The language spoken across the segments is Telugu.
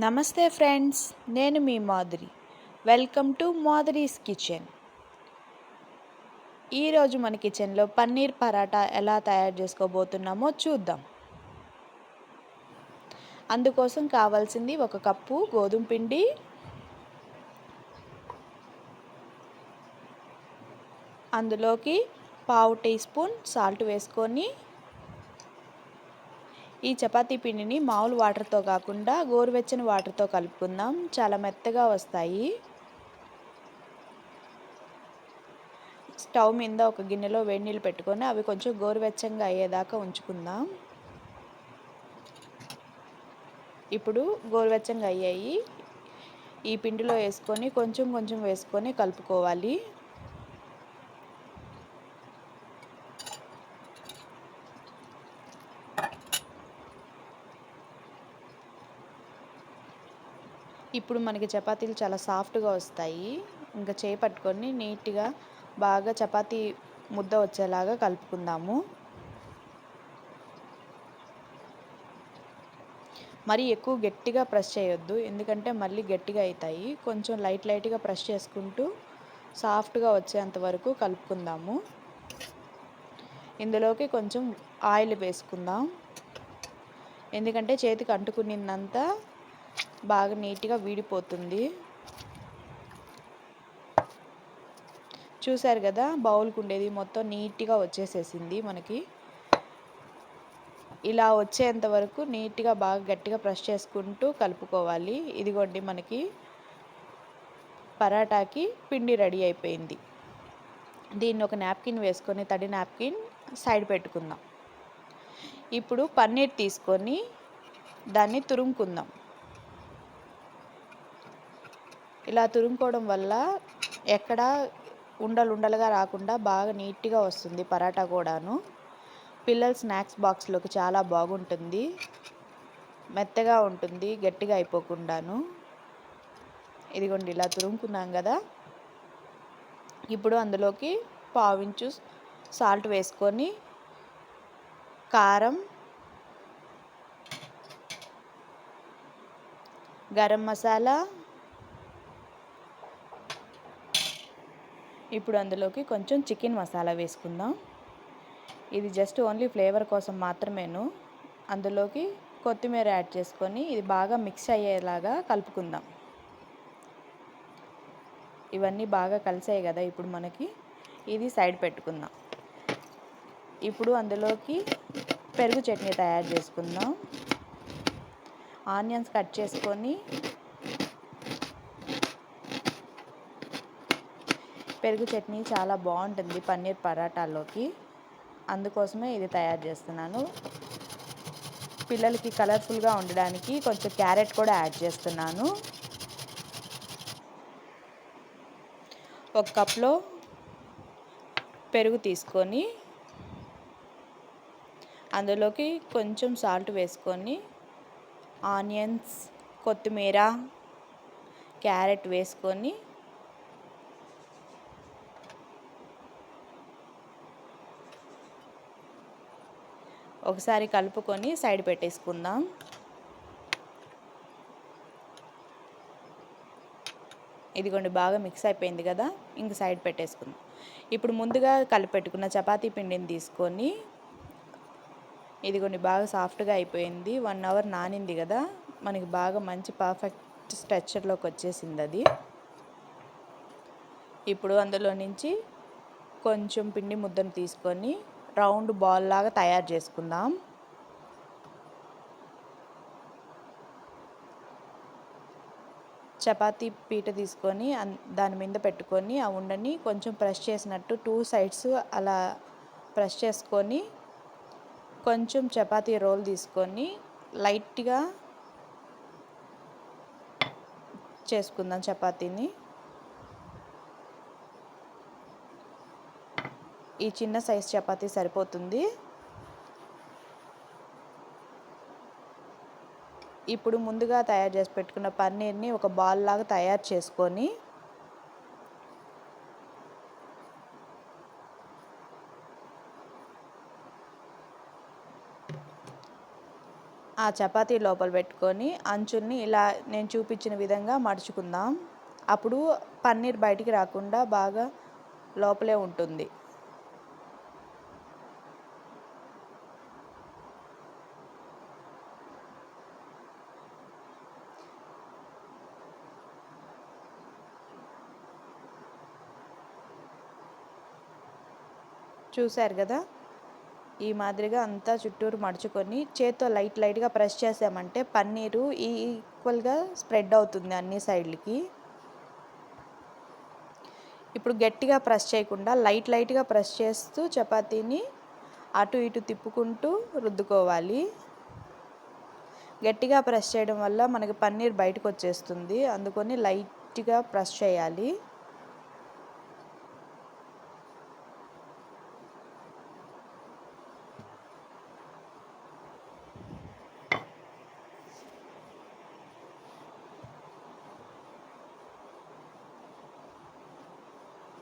నమస్తే ఫ్రెండ్స్ నేను మీ Madhuri. Welcome to Madhuri's kitchen. ఈరోజు మన కిచెన్లో పన్నీర్ పరాటా ఎలా తయారు చేసుకోబోతున్నామో చూద్దాం. అందుకోసం కావాల్సింది ఒక కప్పు గోధుమ పిండి అందులోకి పావు టీ స్పూన్ సాల్ట్ వేసుకొని ఈ చపాతీ పిండిని మామూలు వాటర్తో కాకుండా గోరువెచ్చని వాటర్తో కలుపుకుందాం. చాలా మెత్తగా వస్తాయి. స్టవ్ మీద ఒక గిన్నెలో వేడి నీళ్ళు పెట్టుకొని అవి కొంచెం గోరువెచ్చంగా అయ్యేదాకా ఉంచుకుందాం. ఇప్పుడు గోరువెచ్చంగా అయ్యాయి. ఈ పిండిలో వేసుకొని కొంచెం కొంచెం వేసుకొని కలుపుకోవాలి. ఇప్పుడు మనకి చపాతీలు చాలా సాఫ్ట్గా వస్తాయి. ఇంకా చేయి పట్టుకొని నీట్గా బాగా చపాతీ ముద్ద వచ్చేలాగా కలుపుకుందాము. మరి ఎక్కువ గట్టిగా ప్రెస్ చేయొద్దు. ఎందుకంటే మళ్ళీ గట్టిగా అవుతాయి కొంచెం లైట్ లైట్గా ప్రెస్ చేసుకుంటూ సాఫ్ట్గా వచ్చేంత వరకు కలుపుకుందాము. ఇందులోకి కొంచెం ఆయిల్ వేసుకుందాం. ఎందుకంటే చేతికి అంటుకునిందంతా బాగా నీట్గా వీడిపోతుంది. చూసారు కదా బౌల్కి ఉండేది మొత్తం నీట్గా వచ్చేసేసింది మనకి. ఇలా వచ్చేంత వరకు నీట్గా బాగా గట్టిగా ప్రెస్ చేసుకుంటూ కలుపుకోవాలి. ఇదిగోండి మనకి పరాటాకి పిండి రెడీ అయిపోయింది. దీన్ని ఒక నాప్కిన్ వేసుకొని తడి నాప్కిన్ సైడ్ పెట్టుకుందాం. ఇప్పుడు పన్నీర్ తీసుకొని దాన్ని తురుముకుందాం. ఇలా తురుముకోవడం వల్ల ఎక్కడ ఉండలు ఉండలుగా రాకుండా బాగా నీట్గా వస్తుంది పరాటా కూడాను. పిల్లల స్నాక్స్ బాక్స్లోకి చాలా బాగుంటుంది. మెత్తగా ఉంటుంది గట్టిగా అయిపోకుండాను. ఇదిగోండి ఇలా తురుముకున్నాం కదా. ఇప్పుడు అందులోకి పావించు సాల్ట్ వేసుకొని కారం గరం మసాలా ఇప్పుడు అందులోకి కొంచెం చికెన్ మసాలా వేసుకుందాం. ఇది జస్ట్ ఓన్లీ ఫ్లేవర్ కోసం మాత్రమేను. అందులోకి కొత్తిమీర యాడ్ చేసుకొని ఇది బాగా మిక్స్ అయ్యేలాగా కలుపుకుందాం. ఇవన్నీ బాగా కలిసాయి కదా ఇప్పుడు మనకి. ఇది సైడ్ పెట్టుకుందాం. ఇప్పుడు అందులోకి పెరుగు చట్నీ తయారు చేసుకుందాం. ఆనియన్స్ కట్ చేసుకొని పెరుగు చట్నీ చాలా బాగుంటుంది పన్నీర్ పరాటాలోకి. అందుకోసమే ఇది తయారు చేస్తున్నాను. పిల్లలకి కలర్ఫుల్గా ఉండడానికి కొంచెం క్యారెట్ కూడా యాడ్ చేస్తున్నాను. ఒక కప్లో పెరుగు తీసుకొని అందులోకి కొంచెం సాల్ట్ వేసుకొని ఆనియన్స్ కొత్తిమీర క్యారెట్ వేసుకొని ఒకసారి కలుపుకొని సైడ్ పెట్టేసుకుందాం. ఇదిగోండి బాగా మిక్స్ అయిపోయింది కదా ఇంక సైడ్ పెట్టేసుకుందాం. ఇప్పుడు ముందుగా కలిపెట్టుకున్న చపాతీ పిండిని తీసుకొని ఇదిగోండి బాగా సాఫ్ట్గా అయిపోయింది. వన్ అవర్ నానింది కదా మనకి బాగా మంచి పర్ఫెక్ట్ స్ట్రక్చర్లోకి వచ్చేసింది అది. ఇప్పుడు అందులో నుంచి కొంచెం పిండి ముద్దను తీసుకొని రౌండ్ బాల్ లాగా తయారు చేసుకుందాం. చపాతీ పీట తీసుకొని దాని మీద పెట్టుకొని ఆ ఉండని కొంచెం ప్రెస్ చేసినట్టు టూ సైడ్స్ అలా ప్రెస్ చేసుకొని కొంచెం చపాతీ రోల్ తీసుకొని లైట్గా చేసుకుందాం చపాతీని. ఈ చిన్న సైజ్ చపాతీ సరిపోతుంది. ఇప్పుడు ముందుగా తయారు చేసి పెట్టుకున్న పన్నీర్ని ఒక బాల్ లాగా తయారు చేసుకొని ఆ చపాతీ లోపల పెట్టుకొని అంచుల్ని ఇలా నేను చూపించిన విధంగా మడుచుకుందాం. అప్పుడు పన్నీర్ బయటికి రాకుండా బాగా లోపలే ఉంటుంది. చూశారు కదా? ఈ మాదిరిగా అంతా చుట్టూరు మడుచుకొని చేత్తో లైట్ లైట్గా ప్రెస్ చేసామంటే పన్నీరు ఈక్వల్గా స్ప్రెడ్ అవుతుంది అన్ని సైడ్లకి. ఇప్పుడు గట్టిగా ప్రెస్ చేయకుండా లైట్ లైట్గా ప్రెస్ చేస్తూ చపాతీని అటు ఇటు తిప్పుకుంటూ రుద్దుకోవాలి. గట్టిగా ప్రెస్ చేయడం వల్ల మనకి పన్నీర్ బయటకు వచ్చేస్తుంది అందుకని లైట్గా ప్రెస్ చేయాలి.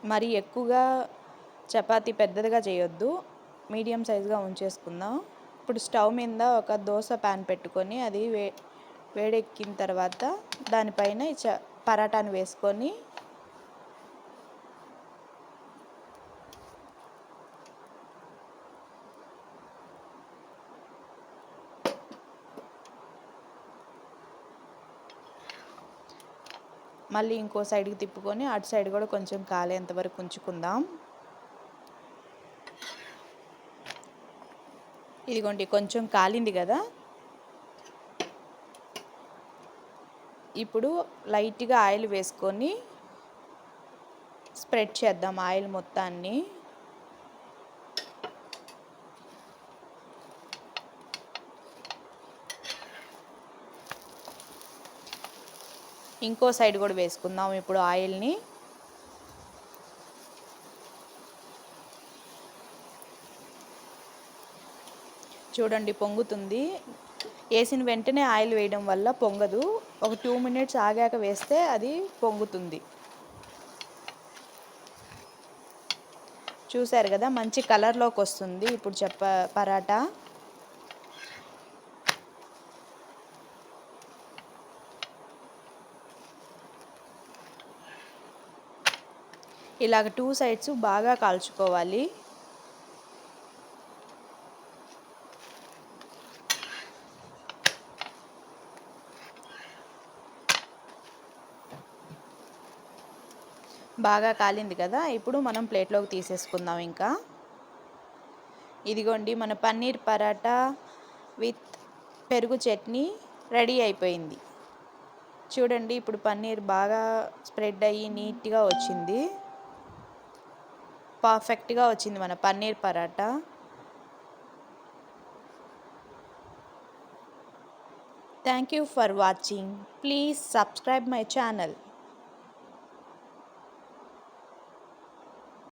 మరి ఎక్కువగా చపాతి పెద్దదిగా చేయొద్దు. మీడియం సైజుగా ఉంచేసుకుందాం. ఇప్పుడు స్టవ్ మీద ఒక దోశ ప్యాన్ పెట్టుకొని అది వే వేడెక్కిన తర్వాత దానిపైన చ పరాటాను వేసుకొని మళ్ళీ ఇంకో సైడ్కి తిప్పుకొని అటు సైడ్ కూడా కొంచెం కాలేంత వరకు ఉంచుకుందాం. ఇదిగోండి కొంచెం కాలింది కదా? ఇప్పుడు లైట్గా ఆయిల్ వేసుకొని స్ప్రెడ్ చేద్దాం ఆయిల్ మొత్తాన్ని. ఇంకో సైడ్ కూడా వేసుకుందాం ఇప్పుడు ఆయిల్ని. చూడండి పొంగుతుంది. వేసిన వెంటనే ఆయిల్ వేయడం వల్ల పొంగదు. ఒక టూ మినిట్స్ ఆగాక వేస్తే అది పొంగుతుంది. చూశారు కదా మంచి కలర్లోకి వస్తుంది. ఇప్పుడు చెప్ప పరాటా. ఇలాగ టూ సైడ్స్ బాగా కాల్చుకోవాలి. బాగా కాలింది కదా ఇప్పుడు మనం ప్లేట్లోకి తీసేసుకుందాం ఇంకా. ఇదిగోండి మన పన్నీర్ పరాటా విత్ పెరుగు చట్నీ రెడీ అయిపోయింది. చూడండి ఇప్పుడు పన్నీర్ బాగా స్ప్రెడ్ అయ్యి నీట్గా వచ్చింది. పర్ఫెక్ట్గా వచ్చింది మన paneer paratha. Thank you for watching please subscribe my channel